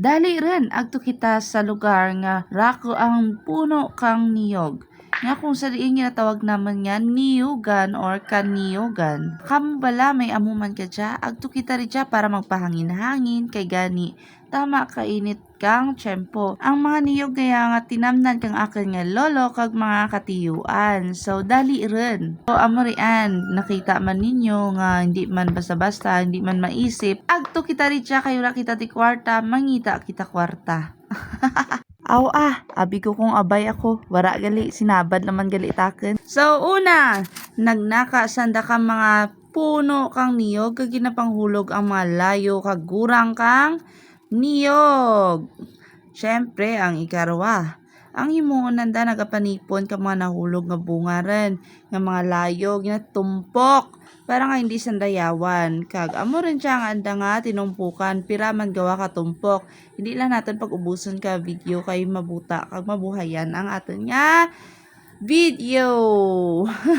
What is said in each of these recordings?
Dali rin agto kita sa lugar nga rako ang puno kang niyog. Nga kung sa diin ginatawag naman nga niyugan or kaniyogan. Kamu bala may amuman ka dya, agto rin dya para magpahangin-hangin kay gani. Tama kainit kang tiyempo. Ang mga niyog kaya nga tinamnan kang akin nga lolo kag mga katiyuan. So dali rin. So amorian, nakita man ninyo nga hindi man basta-basta, hindi man maisip. Agto kita rin dya kayo ra kita ti kwarta, mangita kita kwarta. Aw ah, abi ko kung abay ako. Wara gali, sinabad naman gali taken. So una, nagnaka sanda ka mga puno kang niyog, kag ginapanghulog ang mga layo kag gurang kang niyog. Siyempre, ang ikarwa. Ang himuon nanda nagapanipon ka mga nahulog nga bunga rin, nga mga layo, ginatumpok para nga hindi sandayawan. Kag amo rin siya nga anda nga tinumpukan, piraman gawa ka tumpok. Hindi lang natin pag ubuson ka video kay mabuta kag mabuhayan ang aton nga video.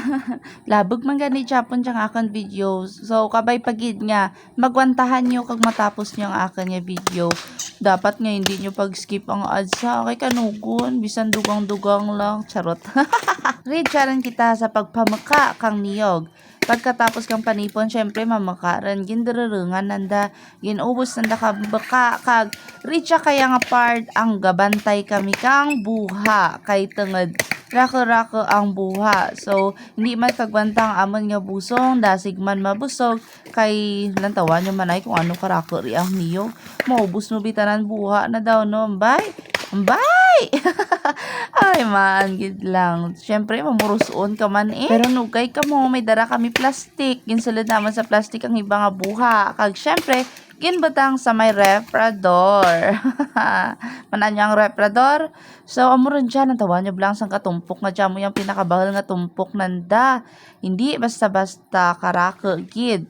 Labog man gani Japon siyang akan video. So kabay pagid nga magwantahan nyo kag matapos nyo ang akan nga video. Dapat nga hindi nyo pag-skip ang ads ha. Kay kanugon, bisan dugang-dugang lang. Charot. Read charan kita sa pagpamaka kang niyog. Pagkatapos kang panipon, syempre mamakaran, gindararungan nanda, ginubos nanda ka baka kag richa kaya nga part ang gabantay kami kang buha kay tenged rako-rako ang buha. So, hindi man kagbantang amon nga busong, dasig man mabusog, kay lantawan nyo man ay kung ano karako ang niyo. Maubos mo bitanan buha na daw no. Bye! Bye! ay man, gid lang. Siyempre, mamurusoon ka man eh. Pero nugay ka mo, may dara kami plastic. Ginsulod naman sa plastic ang iba nga buha. Kag siyempre, ginbatang sa may refrador. Manan niya ang refrador. So, amo rin dyan, ang tawa niya blang sang katumpok nga dyan mo yung pinakabahal nga tumpok nanda. Hindi basta-basta karako gid.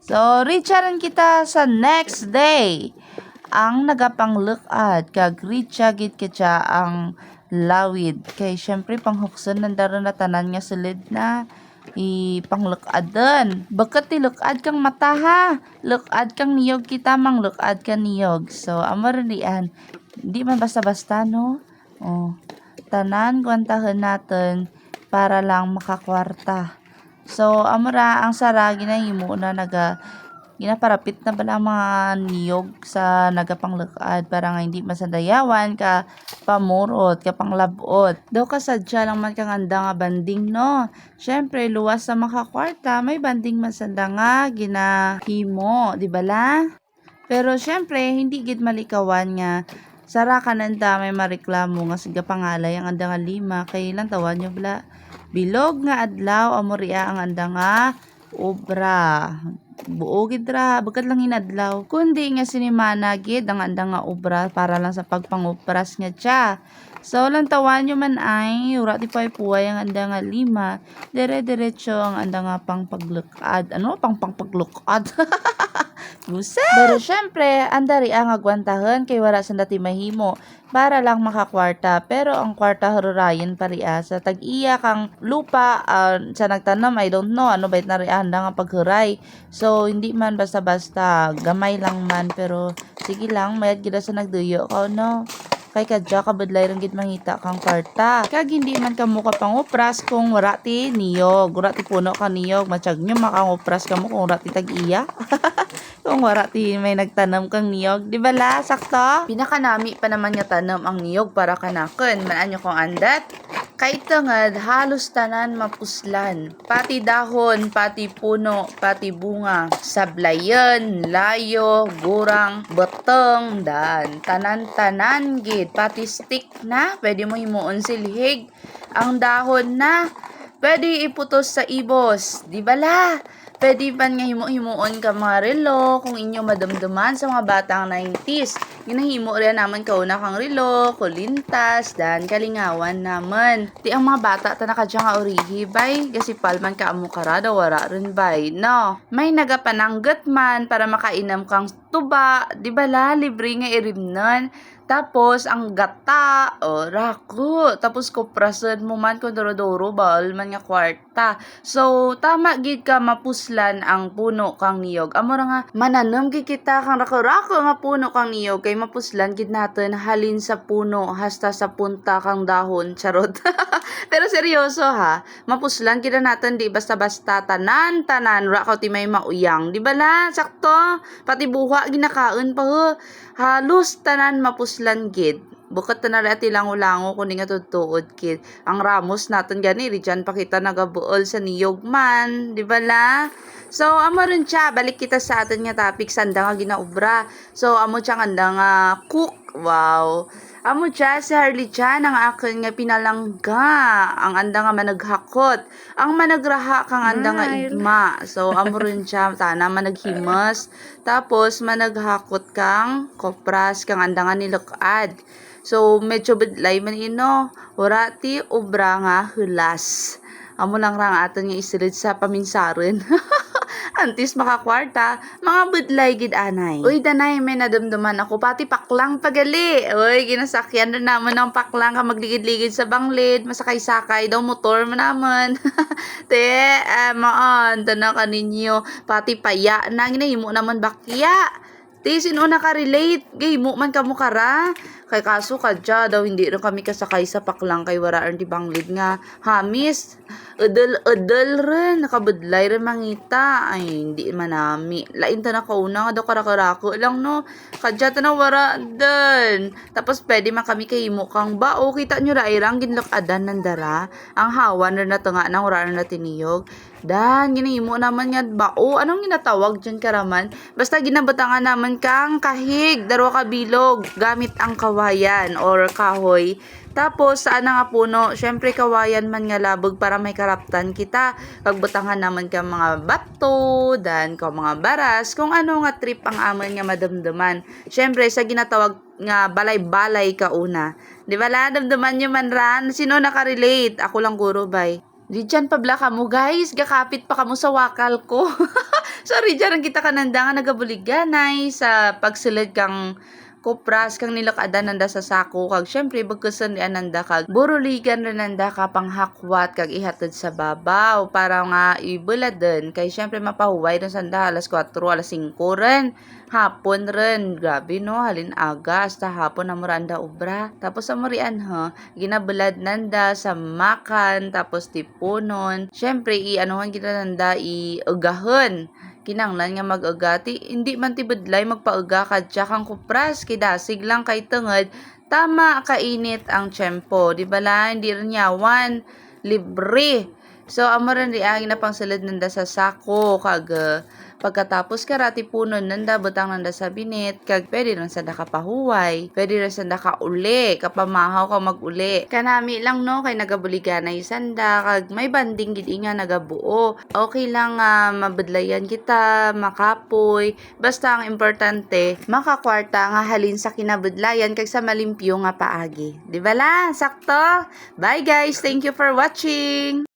So, reacharan kita sa next day. Ang nagapanglukad, kag reacha gid kitya ang lawid. Kay syempre panghukson nandaro na tanan nga silid na ipanglukadon. Bakit tilukad kang mata ha? Lukad kang niyog kita mang lukad ka niyog. So, amor riyan. Hindi man basta-basta no. Oh. Tanan kwantahan natin para lang makakwarta. So, amora ang saragi na himo na naga ginaparapit na bala mga niyog sa nagapanglukad para nga hindi masandayawan ka pamurot ka panglabot. Do ka sadya lang man kang anda nga banding no. Syempre luwas sa makakwarta may banding masanda nga ginahimo, di bala? Pero syempre hindi gid malikawan nga Sara ka nanda may mareklamo nga siga pangalay ang anda nga lima kay ilang tawan nyo bala. Bilog nga adlaw amoria ang anda nga obra. Buo gid ra, bagkat lang inadlaw. Kundi nga sinimana gid ang anda nga obra para lang sa pagpangupras nga siya. So, lang tawan nyo man ay, ura ti pay puway ang anda nga lima, dire-diretso ang anda nga pang paglukad. Ano? Pang pangpaglukad. Buset! Pero syempre, andari ang agwantahan kay wala sa dati mahimo para lang makakwarta. Pero ang kwarta harurayan pa ria sa tag-iya kang lupa ah, sa nagtanam, I don't know, ano ba na ria nga paghuray. So, hindi man basta-basta, gamay lang man, pero sige lang, mayad gila sa nagduyo ko, no? kay kadya kabadlay rin mangita kang kwarta. Kag hindi man ka mo ka pangupras kung wala ti niyog, wala ti puno ka niyog, matsyag nyo makangupras ka mo kung wala ti tag-iya. kung wala ti may nagtanam kang niyog, di ba la? Sakto? Pinakanami pa naman nga tanam ang niyog para kanaken. Manaan nyo kung andat? Kay tangad, halos tanan mapuslan. Pati dahon, pati puno, pati bunga. Sablayan, layo, gurang, beteng, dan tanan-tanan gid. Pati stick na, pwede mo himuon silhig. Ang dahon na, pwede iputos sa ibos. Di ba la? Pwede pa nga himo-himuon ka mga relo kung inyo madamdaman sa mga batang 90s. Ginahimo rin naman kauna kang relo, kulintas, dan kalingawan naman. Ti ang mga bata ta nakadya nga urihi bay, kasi palman ka amo karada wara rin bay. No, may nagapananggat man para makainam kang tuba, di ba la, libre nga irimnan. Tapos, ang gata, o, rako. Tapos, kuprasan mo man kung doro-doro, bawal man nga kwarta. So, tama gid ka mapuslan ang puno kang niyog. Amo nga, mananam gid kita kang rako-rako nga puno kang niyog. Kay mapuslan gid natin halin sa puno hasta sa punta kang dahon. Charot. Pero seryoso ha, mapuslan kita natin di basta-basta tanan tanan ra ka ti may mauyang. Di ba la? Sakto. Pati buha ginakaon pa ho. Halos tanan mapuslan gid. Bukat na rin ati lango-lango kuning nga tutuod kid. Ang ramos natin gani, ri dyan pa kita nagabuol sa niyog man. Di ba la? So, amo rin siya. Balik kita sa atin nga topic. Sanda nga ginaubra. So, amo siya nga nga cook. Wow. Amo siya si Harley Chan ang akin nga pinalangga. Ang anda nga managhakot. Ang managraha kang anda nga igma. So, amo rin siya. Tana managhimas. Tapos, managhakot kang kopras kang anda nga nilukad. So, medyo bidlay man ino. Urati ubra nga hulas. Amo lang rang aton nga isilid sa paminsaron. Antis makakwarta, mga budlay gid anay. Uy, danay, may nadamdaman ako, pati paklang pagali. Uy, ginasakyan na naman ng paklang ka magligid-ligid sa banglid, masakay-sakay daw motor mo naman. Te, eh, maan, tana ka ninyo, pati paya na, ginahimo naman bakya. Te, sino nakarelate? Gay, mo man ka mo kara. Kay kaso kadya daw hindi rin kami kasakay sa paklang kay wara di banglid nga. Hamis, udel-udel rin, nakabudlay rin mangita. Ay, hindi manami. Lain ta na kauna nga daw karakarako lang no. Kadya ta na wara dun. Tapos pwede man kami kay mo kang ba. O kita nyo ra irang ginlokadan ng dara. Ang hawan rin na to nga nang wara na tiniyog. Dan, ginahimo naman nga ba? O, anong ginatawag dyan karaman? Basta ginabatangan naman kang kahig, darwa ka bilog, gamit ang kawayan or kahoy. Tapos, saan nga puno? Syempre, kawayan man nga labog para may karaptan kita. Pagbutangan naman ka mga bato, dan ka mga baras, kung ano nga trip ang aman nga madamdaman. Syempre, sa ginatawag nga balay-balay ka una. Di ba la? Damdaman nyo man ran? Sino nakarelate? Ako lang guro, bay. Di dyan pa ka mo, guys. Gakapit pa kamo sa wakal ko. Sorry, dyan kita kananda nga nagabuliganay sa pagsilid kang kupras kang nilakadan nanda sa sako kag syempre bagkusan di ananda kag buruligan rin nanda ka panghakwat kag ihatod sa babaw para nga ibuladen kay syempre mapahuway rin sanda alas 4 alas 5 rin. Hapon rin. Grabe no? Halin aga hasta hapon na muranda ubra tapos sa murian ha? Ginabulad nanda sa makan tapos tipunon. Syempre i-anuhan kita nanda i-ugahon kinanglan nga mag-agati, hindi man tibadlay magpauga ka kang kupras, kidasig lang kay tungod, tama kainit ang tiyempo, di ba la, hindi rin yawan, libre. So, amo rin riagin na pang salad nanda sa sako, kag uh, pagkatapos karati punon nanda, butang nanda sa binit, kag pwede rin sa nakapahuway, pwede rin sa nakauli, kapamahaw ka mag-uli. Kanami lang no, kay nagabuliganay sanda, kag may banding gid nga nagabuo. Okay lang nga mabudlayan kita, makapoy, basta ang importante, makakwarta nga halin sa kinabudlayan kag sa malimpyo nga paagi. Di ba la? Sakto? Bye guys! Thank you for watching!